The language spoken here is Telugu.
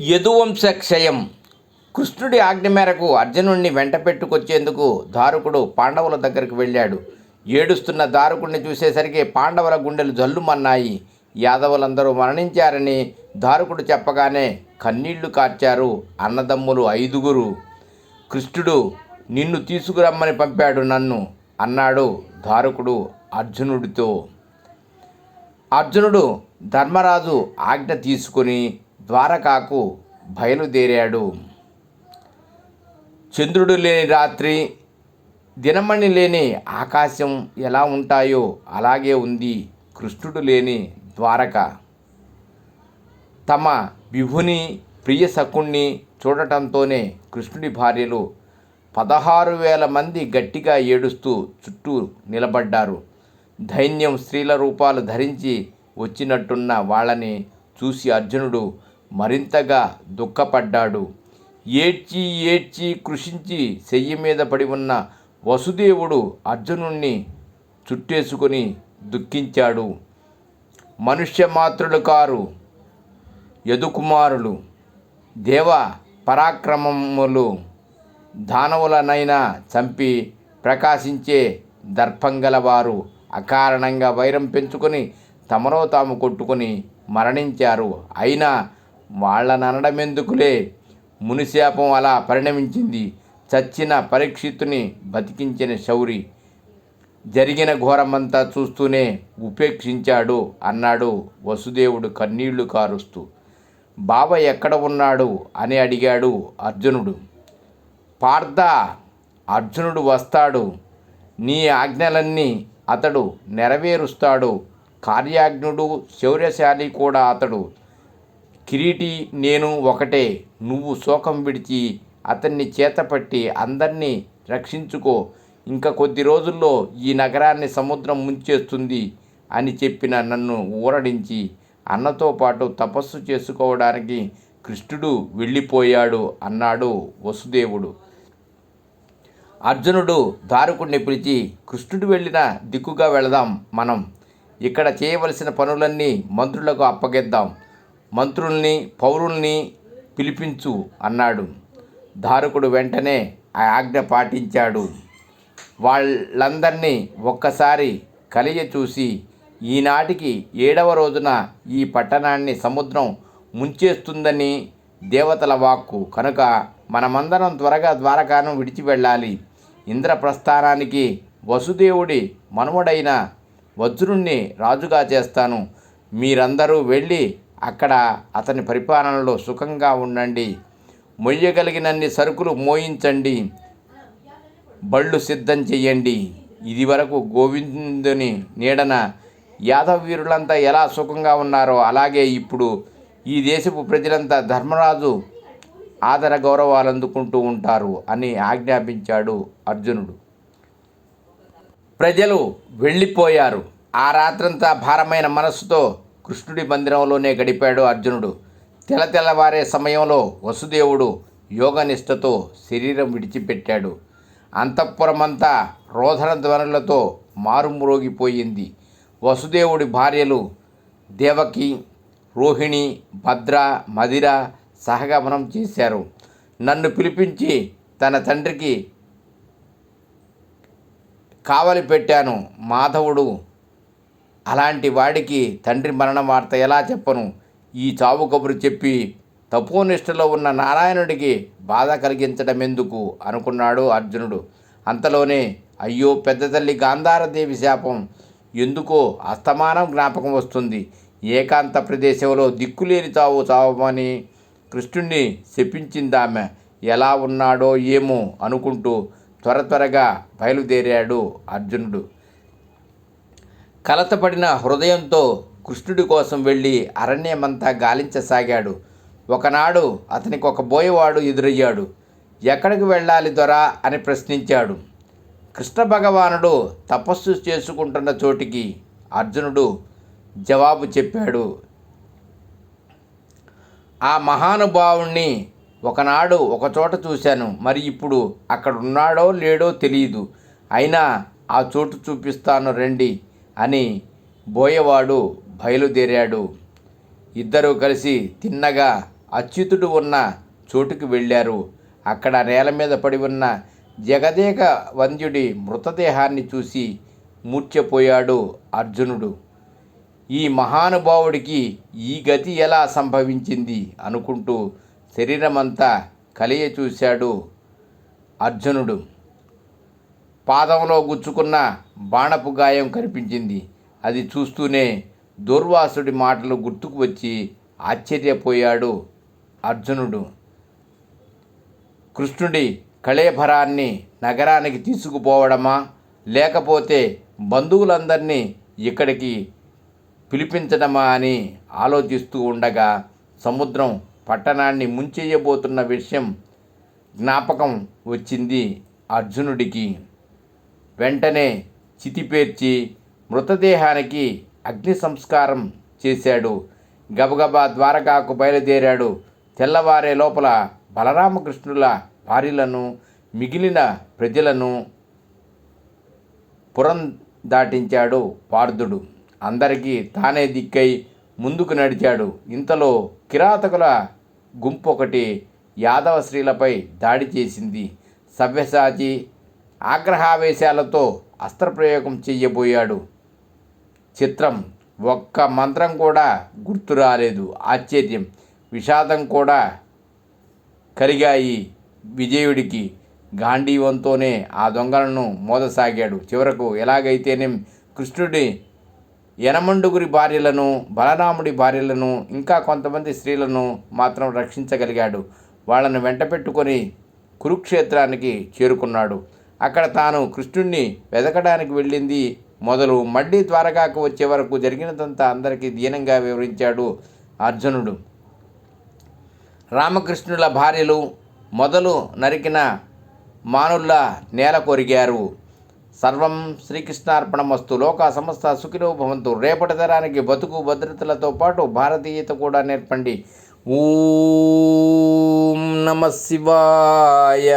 యదువంశ క్షయం కృష్ణుడి ఆజ్ఞ మేరకు అర్జునుడిని వెంట పెట్టుకొచ్చేందుకు దారుకుడు పాండవుల దగ్గరికి వెళ్ళాడు. ఏడుస్తున్న దారుకుడిని చూసేసరికి పాండవుల గుండెలు జల్లుమన్నాయి. యాదవులందరూ మరణించారని దారుకుడు చెప్పగానే కన్నీళ్ళు కార్చారు అన్నదమ్ములు ఐదుగురు. కృష్ణుడు నిన్ను తీసుకురమ్మని పంపాడు నన్ను అన్నాడు దారుకుడు అర్జునుడితో. అర్జునుడు ధర్మరాజు ఆజ్ఞ తీసుకుని ద్వారకాకు బయలుదేరాడు. చంద్రుడు లేని రాత్రి దినమణి లేని ఆకాశం ఎలా ఉంటాయో అలాగే ఉంది. కృష్ణుడు లేని ద్వారక. తమ విభుని ప్రియ సకుణ్ణి చూడటంతోనే కృష్ణుడి భార్యలు పదహారు వేల మంది గట్టిగా ఏడుస్తూ చుట్టూ నిలబడ్డారు. దైన్యం స్త్రీల రూపాలు ధరించి వచ్చినట్టున్న వాళ్ళని చూసి అర్జునుడు మరింతగా దుఃఖపడ్డాడు. ఏడ్చి ఏడ్చి కృషించి చెయ్యి మీద పడి ఉన్న వసుదేవుడు అర్జునుణ్ణి చుట్టేసుకొని దుఃఖించాడు. మనుష్య మాత్రులు కారు యదుకుమారులు దేవ పరాక్రమములు దానవులనైనా చంపి ప్రకాశించే దర్పంగలవారు అకారణంగా వైరం పెంచుకొని తమరో తాము కొట్టుకొని మరణించారు. అయినా వాళ్ళననడమెందుకులే మునిశాపం అలా పరిణమించింది. చచ్చిన పరీక్షిత్తుని బతికించిన శౌరి. జరిగిన ఘోరమంతా చూస్తూనే ఉపేక్షించాడు అన్నాడు వసుదేవుడు కన్నీళ్ళు కారుస్తూ. బావ ఎక్కడ ఉన్నాడు అని అడిగాడు అర్జునుడు. పార్థ అర్జునుడు వస్తాడు. నీ ఆజ్ఞలన్నీ అతడు నెరవేరుస్తాడు. కార్యాజ్ఞుడు శౌర్యశాలి కూడా అతడు. కిరీటి నేను ఒకటే. నువ్వు శోకం విడిచి అతన్ని చేతపట్టి అందరినీ రక్షించుకో. ఇంకా కొద్ది రోజుల్లో ఈ నగరాన్ని సముద్రం ముంచేస్తుంది అని చెప్పిన నన్ను ఊరడించి అన్నతో పాటు తపస్సు చేసుకోవడానికి కృష్ణుడు వెళ్ళిపోయాడు అన్నాడు వసుదేవుడు. అర్జునుడు దారుకుణ్ణి పిలిచి కృష్ణుడు వెళ్ళిన దిక్కుగా వెళదాం మనం. ఇక్కడ చేయవలసిన పనులన్నీ మంత్రులకు అప్పగిద్దాం. మంత్రుల్ని పౌరుల్ని పిలిపించు అన్నాడు. దారుకుడు వెంటనే ఆ ఆజ్ఞ పాటించాడు. వాళ్ళందరినీ ఒక్కసారి కలియ చూసి ఈనాటికి ఏడవ రోజున ఈ పట్టణాన్ని సముద్రం ముంచేస్తుందని దేవతల వాక్కు. కనుక మనమందరం త్వరగా ద్వారకాను విడిచి వెళ్ళాలి. ఇంద్రప్రస్థానానికి వసుదేవుడి మనుమడైన వజ్రుణ్ణి రాజుగా చేస్తాను. మీరందరూ వెళ్ళి అక్కడ అతని పరిపాలనలో సుఖంగా ఉండండి. మొయ్యగలిగినన్ని సరుకులు మోయించండి. బళ్ళు సిద్ధం చెయ్యండి. ఇది వరకు గోవిందుని నీడన యాదవ వీరులంతా ఎలా సుఖంగా ఉన్నారో అలాగే ఇప్పుడు ఈ దేశపు ప్రజలంతా ధర్మరాజు ఆదర గౌరవాలు అందుకుంటూ ఉంటారు అని ఆజ్ఞాపించాడు అర్జునుడు. ప్రజలు వెళ్ళిపోయారు. ఆ రాత్రంతా భారమైన మనస్సుతో కృష్ణుడి మందిరంలోనే గడిపాడు అర్జునుడు. తెలతెలవారే సమయంలో వసుదేవుడు యోగనిష్టతో శరీరం విడిచిపెట్టాడు. అంతఃపురమంతా రోధన ధ్వనులతో మారుమ్రోగిపోయింది. వసుదేవుడి భార్యలు దేవకి రోహిణి భద్ర మదిర సహగమనం చేశారు. నన్ను పిలిపించి తన తండ్రికి కావలి పెట్టాను. మాధవుడు అలాంటి వాడికి తండ్రి మరణ వార్త ఎలా చెప్పను? ఈ చావు కబురు చెప్పి తపోనిష్టలో ఉన్న నారాయణుడికి బాధ కలిగించడం ఎందుకు అనుకున్నాడు అర్జునుడు. అంతలోనే అయ్యో పెద్ద తల్లి గాంధారదేవి శాపం. ఎందుకో అస్తమానం జ్ఞాపకం వస్తుంది. ఏకాంత ప్రదేశంలో దిక్కులేని చావు చావమని కృష్ణుణ్ణి శపించిందామె. ఎలా ఉన్నాడో ఏమో అనుకుంటూ త్వర త్వరగా బయలుదేరాడు అర్జునుడు. కలతపడిన హృదయంతో కృష్ణుడి కోసం వెళ్ళి అరణ్యమంతా గాలించసాగాడు. ఒకనాడు అతనికి ఒక బోయవాడు ఎదురయ్యాడు. ఎక్కడికి వెళ్ళాలి దొరా అని ప్రశ్నించాడు. కృష్ణ భగవానుడు తపస్సు చేసుకుంటున్న చోటికి అర్జునుడు జవాబు చెప్పాడు. ఆ మహానుభావుణ్ణి ఒకనాడు ఒకచోట చూశాను. మరి ఇప్పుడు అక్కడ ఉన్నాడో లేడో తెలియదు అయినా ఆ చోటు చూపిస్తాను రండి. అని బోయవాడు బయలుదేరాడు. ఇద్దరూ కలిసి తిన్నగా అచ్యుతుడు ఉన్న చోటుకు వెళ్ళారు. అక్కడ నేల మీద పడి ఉన్న జగదేక వంద్యుడి మృతదేహాన్ని చూసి మూర్ఛపోయాడు అర్జునుడు. ఈ మహానుభావుడికి ఈ గతి ఎలా సంభవించింది అనుకుంటూ శరీరమంతా కలియ చూశాడు అర్జునుడు. పాదంలో గుచ్చుకున్న బాణపు గాయం కనిపించింది. అది చూస్తూనే దూర్వాసుడి మాటలు గుర్తుకు వచ్చి ఆశ్చర్యపోయాడు అర్జునుడు. కృష్ణుడి కళేభరాన్ని నగరానికి తీసుకుపోవడమా? లేకపోతే బంధువులందరినీ ఇక్కడికి పిలిపించడమా అని ఆలోచిస్తూ ఉండగా సముద్రం పట్టణాన్ని ముంచెయ్యబోతున్న విషయం జ్ఞాపకం వచ్చింది అర్జునుడికి. వెంటనే చితిపేర్చి మృతదేహానికి అగ్ని సంస్కారం చేశాడు. గబగబా ద్వారకాకు బయలుదేరాడు. తెల్లవారే లోపల బలరామకృష్ణుల భార్యలను మిగిలిన ప్రజలను పురం దాటించాడు పార్థుడు. అందరికీ తానే దిక్కై ముందుకు నడిచాడు. ఇంతలో కిరాతకుల గుంపు ఒకటి యాదవ స్త్రీలపై దాడి చేసింది. సవ్యసాచి ఆగ్రహావేశాలతో అస్త్రప్రయోగం చెయ్యబోయాడు. చిత్రం ఒక్క మంత్రం కూడా గుర్తు రాలేదు. ఆశ్చర్యం. విషాదం కూడా కలిగాయి విజయుడికి. గాంధీవంతోనే ఆ దొంగలను మోదసాగాడు. చివరకు ఎలాగైతేనేం కృష్ణుడి యనమండుగురి భార్యలను బలరాముడి భార్యలను ఇంకా కొంతమంది స్త్రీలను మాత్రం రక్షించగలిగాడు. వాళ్ళను వెంట పెట్టుకొని కురుక్షేత్రానికి చేరుకున్నాడు. అక్కడ తాను కృష్ణుణ్ణి వెదకడానికి వెళ్ళింది. మొదలు మళ్ళీ ద్వారకాకు వచ్చే వరకు జరిగినదంతా అందరికీ దీనంగా వివరించాడు అర్జునుడు. రామకృష్ణుల భార్యలు మొదలు నరికిన మానుల్లా నేల కొరిగారు. సర్వం శ్రీకృష్ణార్పణమస్తు. లోక సమస్త సుఖినో భవంతు రేపటి తరానికి బతుకు భద్రతలతో పాటు భారతీయత కూడా నేర్పండి. ఓం నమ శివాయ.